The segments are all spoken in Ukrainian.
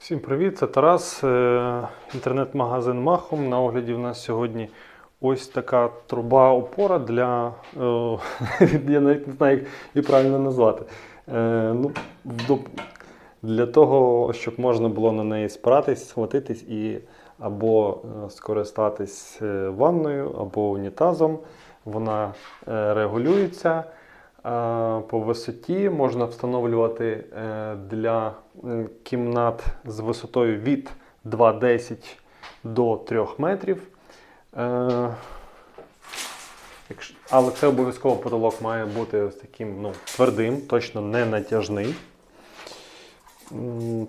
Всім привіт, це Тарас, е, інтернет-магазин Махом. На огляді в нас сьогодні ось така труба опора для. е, Я навіть не знаю, як її правильно назвати. Е, Ну, для того, щоб можна було на неї спиратись, схватитись і або скористатись ванною, або унітазом. Вона регулюється. Е, По висоті можна встановлювати е, для кімнат з висотою від 2,10 до 3 метрів. Е, Але це обов'язково потолок має бути ось таким ну, твердим, точно не натяжний.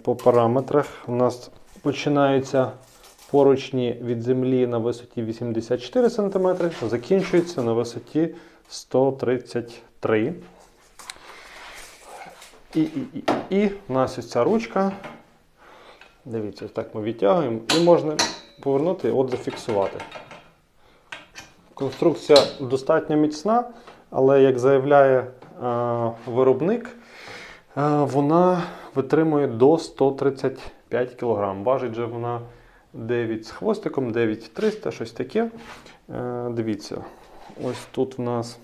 По параметрах у нас починаються поручні від землі на висоті 84 см, закінчуються на висоті 133 і, і, і, і у нас ось ця ручка. Дивіться, так ми відтягуємо і можна повернути, от зафіксувати. Конструкція достатньо міцна, але як заявляє е, виробник, е, вона витримує до 135 кг. Важить же вона 9 з хвостиком, 9300, щось таке. Е, дивіться, ось тут в нас.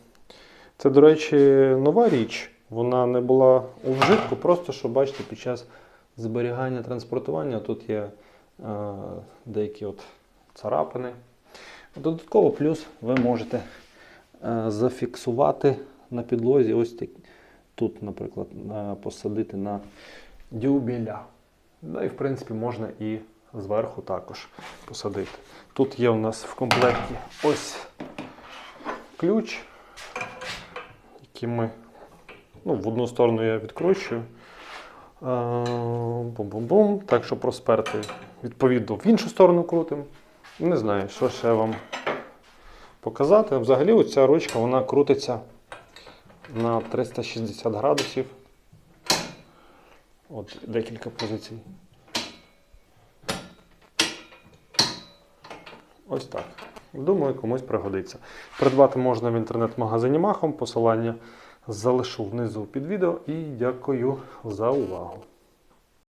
Це, до речі, нова річ. Вона не була у вжитку, просто що бачите, під час зберігання транспортування тут є е, деякі от царапини. Додатково плюс ви можете е, зафіксувати на підлозі ось так, тут, наприклад, е, посадити на дюбеля. Да, і в принципі можна і зверху також посадити. Тут є у нас в комплекті ось ключ, який ми ну, в одну сторону я відкручую. Бум-бум-бум. Так, щоб розперти, відповідно, в іншу сторону крутимо. Не знаю, що ще вам показати. Взагалі, оця ручка вона крутиться на 360 градусів. От декілька позицій. Ось так. Думаю, комусь пригодиться. Придбати можна в інтернет-магазині Махом. Посилання залишу внизу під відео і дякую за увагу.